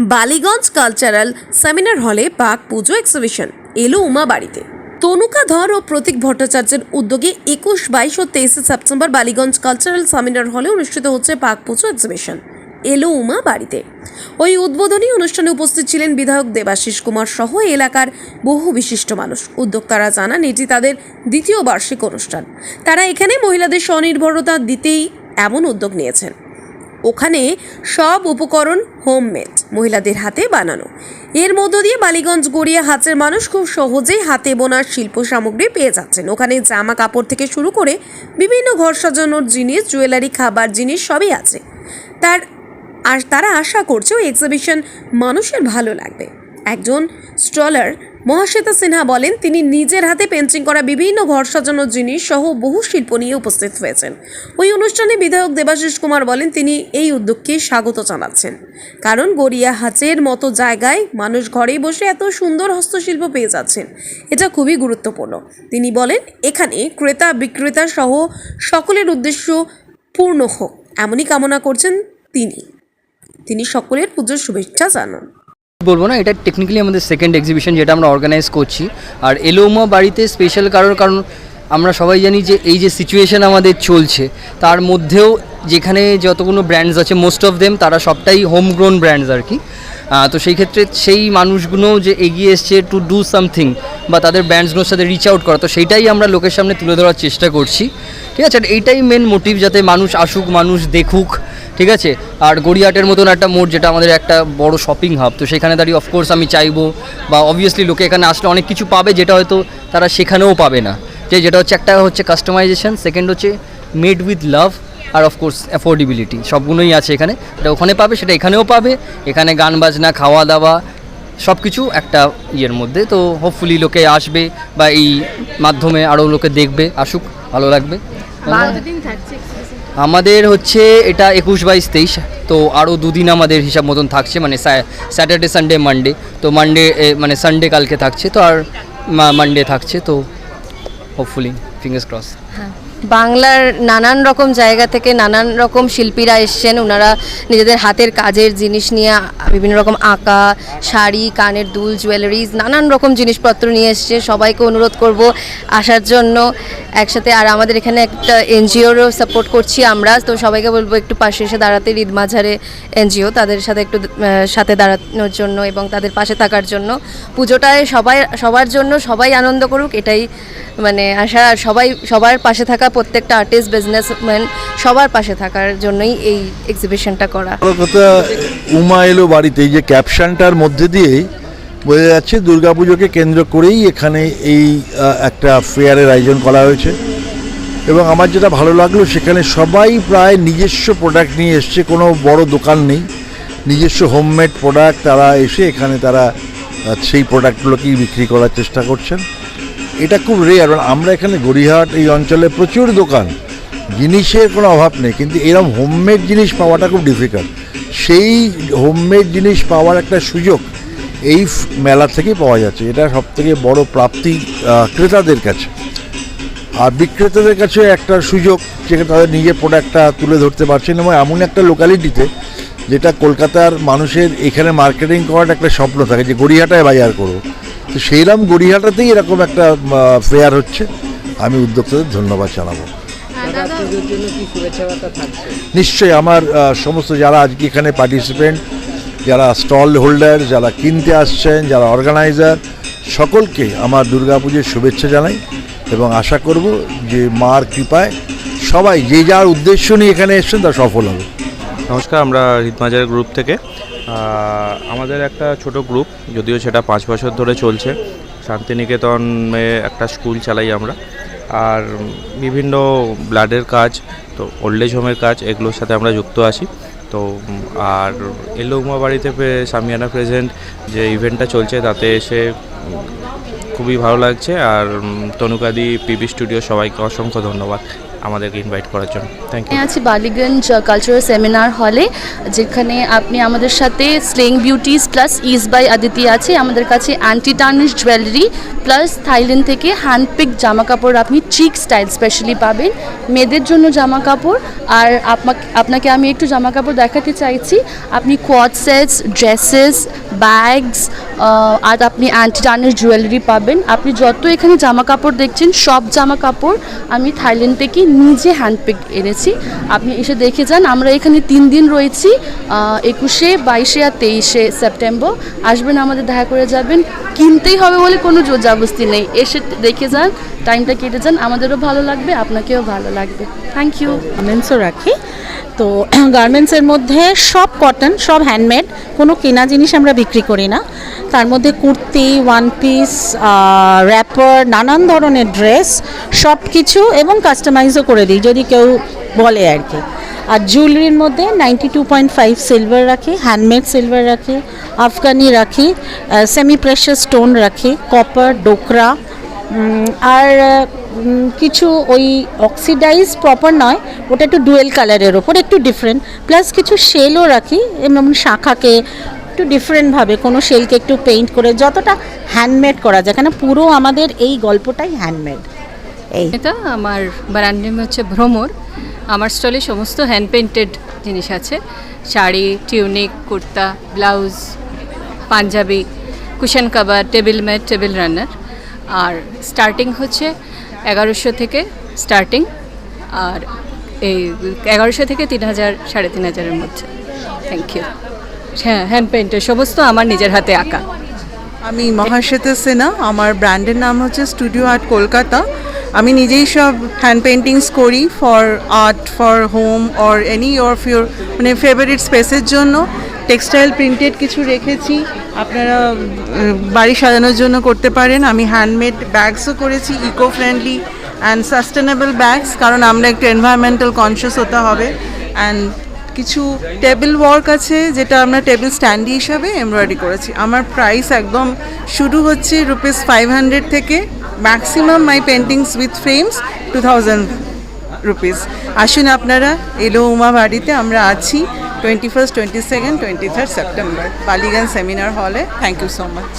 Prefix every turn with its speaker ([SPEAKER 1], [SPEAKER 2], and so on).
[SPEAKER 1] Ballygunge cultural seminar হলে বাঘ পুজো exhibition. এলো উমা বাড়িতে। তনুকা ধর ও প্রতীক ভট্টাচার্যের উদ্যোগে একুশ, বাইশ ও তেইশে সেপ্টেম্বর বালিগঞ্জ কালচারাল সেমিনার হলে অনুষ্ঠিত হচ্ছে বাঘ পুজো এক্সিবিশন। এলো উমা বাড়িতে। ওই উদ্বোধনী অনুষ্ঠানে উপস্থিত ছিলেন বিধায়ক দেবাশিস কুমার সহ এলাকার বহু বিশিষ্ট মানুষ। উদ্যোক্তারা জানান, এটি তাদের দ্বিতীয় বার্ষিক অনুষ্ঠান। তারা এখানে মহিলাদের স্বনির্ভরতা দিতেই এমন উদ্যোগ নিয়েছেন। ওখানে সব উপকরণ হোমমেড মহিলাদের হাতে বানানো। এর মধ্য দিয়ে বালিগঞ্জ গড়িয়া হাতের মানুষ খুব সহজেই হাতে বোনার শিল্প সামগ্রী পেয়ে যাচ্ছেন। ওখানে জামা কাপড় থেকে শুরু করে বিভিন্ন ঘর সাজানোর জিনিস, জুয়েলারি, খাবার জিনিস সবই আছে। তার আর তারা আশা করছে ওই এক্সিবিশন মানুষের ভালো লাগবে। একজন স্টলার মহাশ্বেতা সিনহা বলেন, তিনি নিজের হাতে পেন্টিং করা বিভিন্ন ঘর সাজানোর জিনিস সহ বহু শিল্প নিয়ে উপস্থিত হয়েছেন। ওই অনুষ্ঠানে বিধায়ক দেবাশিস কুমার বলেন, তিনি এই উদ্যোগকে স্বাগত জানাচ্ছেন। কারণ গড়িয়া হাটের মতো জায়গায় মানুষ ঘরেই বসে এত সুন্দর হস্তশিল্প পেয়ে যাচ্ছেন, এটা খুবই গুরুত্বপূর্ণ। তিনি বলেন, এখানে ক্রেতা বিক্রেতা সহ সকলের উদ্দেশ্য পূর্ণ হোক, এমনই কামনা করছেন তিনি। তিনি সকলের পুজোর শুভেচ্ছা জানান।
[SPEAKER 2] বলব না, এটা টেকনিক্যালি আমাদের সেকেন্ড এক্সিবিশন যেটা আমরা অর্গানাইজ করছি। আর এলোমা বাড়িতে স্পেশাল কারণ কারণ আমরা সবাই জানি যে এই যে সিচুয়েশন আমাদের চলছে, তার মধ্যেও যেখানে যতগুলো ব্র্যান্ডস আছে মোস্ট অফ দেম তারা সবটাই হোম গ্রোন ব্র্যান্ডস আর কি। তো সেই ক্ষেত্রে সেই মানুষগুলো যে এগিয়ে এসছে টু ডু সামথিং বা তাদের ব্র্যান্ডসগুলোর সাথে রিচ আউট করা, তো সেইটাই আমরা লোকের সামনে তুলে ধরার চেষ্টা করছি। ঠিক আছে, আর এইটাই মেন মোটিভ যাতে মানুষ আসুক, মানুষ দেখুক ঠিক আছে? আর গড়িয়াটের মতন একটা মোড় যেটা আমাদের একটা বড় শপিং হাব তো সেখানে দাঁড়িয়ে অফকোর্স আমি চাইব, বা অবভিয়াসলি লোকে এখানে আসলে অনেক কিছু পাবে যেটা হয়তো তারা সেখানেও পাবে না। যে যেটা হচ্ছে একটা হচ্ছে কাস্টমাইজেশন সেকেন্ড হচ্ছে মেড উইথ লাভ আর অফকোর্স অ্যাফোর্ডেবিলিটি সবগুলোই আছে এখানে। এটা ওখানে পাবে, সেটা এখানেও পাবে। এখানে গান বাজনা খাওয়া দাওয়া সব কিছু একটা ইয়ের মধ্যে। তো হোপফুলি লোকে আসবে বা এই মাধ্যমে আরও লোকে দেখবে, আসুক, ভালো লাগবে। আমাদের হচ্ছে এটা একুশ বাইশ তেইশ, তো আরও দুদিন আমাদের হিসাব মতন থাকছে মানে স্যাটারডে, সানডে, মানডে, তো মানডে মানে সানডে কালকে থাকছে, তো আর মানডে থাকছে, তো হোপফুলি ফিঙ্গার্স ক্রস
[SPEAKER 3] বাংলার নানান রকম জায়গা থেকে নানান রকম শিল্পীরা এসছেন। ওনারা নিজেদের হাতের কাজের জিনিস নিয়ে, বিভিন্ন রকম আঁকা, শাড়ি, কানের দুল জুয়েলারিজ নানান রকম জিনিসপত্র নিয়ে এসছে। সবাইকে অনুরোধ করব আসার জন্য একসাথে। আর আমাদের এখানে একটা এনজিওরও সাপোর্ট করছি আমরা। তো সবাইকে বলব একটু পাশে এসে দাঁড়াতে। ঈদ মাঝারে এনজিও তাদের সাথে একটু সাথে দাঁড়ানোর জন্য এবং তাদের পাশে থাকার জন্য। পুজোটায় সবাই, সবার জন্য সবাই আনন্দ করুক, এটাই মানে আশা। সবাই, সবার পাশে থাকা প্রত্যেকটা আর্টিস্ট বিজনেসম্যান সবার পাশে থাকার জন্যই এই এক্সিবিশনটা করা।
[SPEAKER 4] কথা উমা এলো বাড়িতে, এই যে ক্যাপশনটার মধ্যে দিয়েই বোঝা যাচ্ছে দুর্গাপুজোকে কেন্দ্র করেই এখানে এই একটা ফেয়ারের আয়োজন করা হয়েছে। এবং আমার যেটা ভালো লাগল, সেখানে সবাই প্রায় নিজস্ব প্রোডাক্ট নিয়ে এসছে, কোনো বড় দোকান নেই। নিজস্ব হোমমেড প্রোডাক্ট তারা এসে এখানে তারা সেই প্রোডাক্টগুলোকেই বিক্রি করার চেষ্টা করছেন। এটা খুব রেয়ার মানে আমরা এখানে গড়িহাট এই অঞ্চলে প্রচুর দোকান। জিনিসের কোনো অভাব নেই, কিন্তু এরকম হোমমেড জিনিস পাওয়াটা খুব ডিফিকাল্ট সেই হোমমেড জিনিস পাওয়ার একটা সুযোগ এই মেলা থেকেই পাওয়া যাচ্ছে, এটা সব থেকে বড় প্রাপ্তি ক্রেতাদের কাছে। আর বিক্রেতাদের কাছে একটা সুযোগ যেখানে তাদের নিজের প্রোডাক্টটা তুলে ধরতে পারছেন এবং এমন একটা লোকালিটিতে যেটা কলকাতার মানুষের এখানে মার্কেটিং করার একটা স্বপ্ন থাকে যে গড়িয়াহাটায় বাজার করব তো সেইরকম গড়িয়াহাটাতেই এরকম একটা ফেয়ার হচ্ছে। আমি উদ্যোক্তাদের ধন্যবাদ জানাব। নিশ্চয়ই আমার সমস্ত যারা আজকে এখানে পার্টিসিপেন্ট যারা স্টল হোল্ডার যারা কিনতে আসছেন যারা অর্গানাইজার সকলকে আমার দুর্গাপুজোর শুভেচ্ছা জানাই এবং আশা করব যে মার কৃপায় সবাই যে যার উদ্দেশ্য নিয়ে এখানে এসছেন তা সফল হবে।
[SPEAKER 5] নমস্কার, আমরা হৃদমাজার গ্রুপ থেকে। আমাদের একটা ছোট গ্রুপ যদিও সেটা পাঁচ বছর ধরে চলছে। শান্তিনিকেতনে একটা স্কুল চালাই আমরা। আর বিভিন্ন ব্লাডের কাজ, তো ওল্ড এজ হোমের কাজ, এগুলোর সাথে আমরা যুক্ত আছি। তো, আর এলো উমা বাড়িতে সামিয়ানা প্রেজেন্ট যে ইভেন্টটা চলছে, তাতে এসে খুবই ভালো লাগছে। আর তনুকাদি, পিবি স্টুডিও সবাইকে অসংখ্য ধন্যবাদ। আমাদেরকে ইনভাইট করার জন্য। থ্যাংক ইউ
[SPEAKER 6] আছি বালিগঞ্জ কালচারাল সেমিনার হলে যেখানে আপনি আমাদের সাথে slang beauties plus is by Aditi আছে। আমাদের কাছে anti tarnish jewellery plus Thailand থেকে হ্যান্ডপিক জামা কাপড় আপনি চিক স্টাইল স্পেশালি পাবেন। মেয়েদের জন্য জামা কাপড় আর আপনাকে আমি একটু জামা কাপড় দেখাতে চাইছি। আপনি কোয়াড সেটস ড্রেসেস ব্যাগস আর আপনি অ্যান্টি টার্নিশ জুয়েলারি পাবেন। আপনি যত এখানে জামা কাপড় দেখছেন, সব জামা কাপড় আমি থাইল্যান্ড থেকে নিজে হ্যান্ডপিক এনেছি। আপনি এসে দেখে যান, আমরা এখানে তিন দিন রয়েছি একুশে, বাইশে আর তেইশে সেপ্টেম্বর। আসবেন, আমাদের দেখা করে যাবেন। কিনতেই হবে বলে কোনো জোর জাবস্তি নেই। এসে দেখে যান টাইমটা কেটে যান। আমাদেরও ভালো লাগবে, আপনাকেও ভালো লাগবে। থ্যাংক ইউ
[SPEAKER 7] গার্মেন্টসও রাখি। তো গার্মেন্টসের মধ্যে সব কটন সব হ্যান্ডমেড কোনো কেনা জিনিস আমরা বিক্রি করি না। তার মধ্যে কুর্তি ওয়ান পিস র্যাপার নানান ধরনের ড্রেস সব কিছু এবং কাস্টমাইজও করে দিই, যদি কেউ বলে আর কি। আর জুয়েলারির মধ্যে ninety two point five silver rakhi handmade silver rakhi, Afghani rakhi semi pressure stone rakhi copper dokra আর কিছু ওই অক্সিডাইজ প্রপার নয়, ওটা একটু ডুয়েল কালারের ওপর, একটু ডিফারেন্ট প্লাস কিছু শেলও রাখি যেমন শাখাকে একটু ডিফারেন্টভাবে কোনো শেলকে একটু পেইন্ট করে যতটা হ্যান্ডমেড করা যায়, কেন পুরো আমাদের এই গল্পটাই হ্যান্ডমেড এই।
[SPEAKER 8] এটা আমার ব্র্যান্ড নেম হচ্ছে ভ্রমর। আমার স্টলে সমস্ত হ্যান্ড পেন্টেড জিনিস আছে। Sari tunic kurta blouse Punjabi cushion cover table mat table runner আর স্টার্টিং হচ্ছে এগারোশো থেকে স্টার্টিং আর এই এগারোশো থেকে তিন হাজার, সাড়ে তিন হাজারের মধ্যে। থ্যাংক ইউ হ্যাঁ হ্যান্ড পেন্টের সমস্ত আমার নিজের হাতে আঁকা।
[SPEAKER 9] আমি মহাশ্বেতা সিনহা আমার ব্র্যান্ডের নাম হচ্ছে স্টুডিও আর্ট কলকাতা আমি নিজেই সব হ্যান্ড পেন্টিংস করি for art for home or any or ফিওর মানে ফেভারিট স্পেসের জন্য। টেক্সটাইল প্রিন্টেড কিছু রেখেছি। আপনারা বাড়ি সাজানোর জন্য করতে পারেন। আমি হ্যান্ডমেড ব্যাগসও করেছি eco friendly and sustainable bags কারণ আমরা একটু এনভায়রনমেন্টাল কনসিয়াস হতে হবে। অ্যান্ড কিছু টেবিল ওয়ার্ক আছে, যেটা আমরা টেবিল স্ট্যান্ডি হিসাবে এমব্রয়ডারি করেছি। আমার প্রাইস একদম শুরু হচ্ছে রুপিস ফাইভ হান্ড্রেড থেকে maximum my paintings with frames two thousand rupees আসুন আপনারা, এলো উমা বাড়িতে আমরা আছি twenty first twenty second twenty third September Ballygunge seminar হলে থ্যাংক ইউ সো মাচ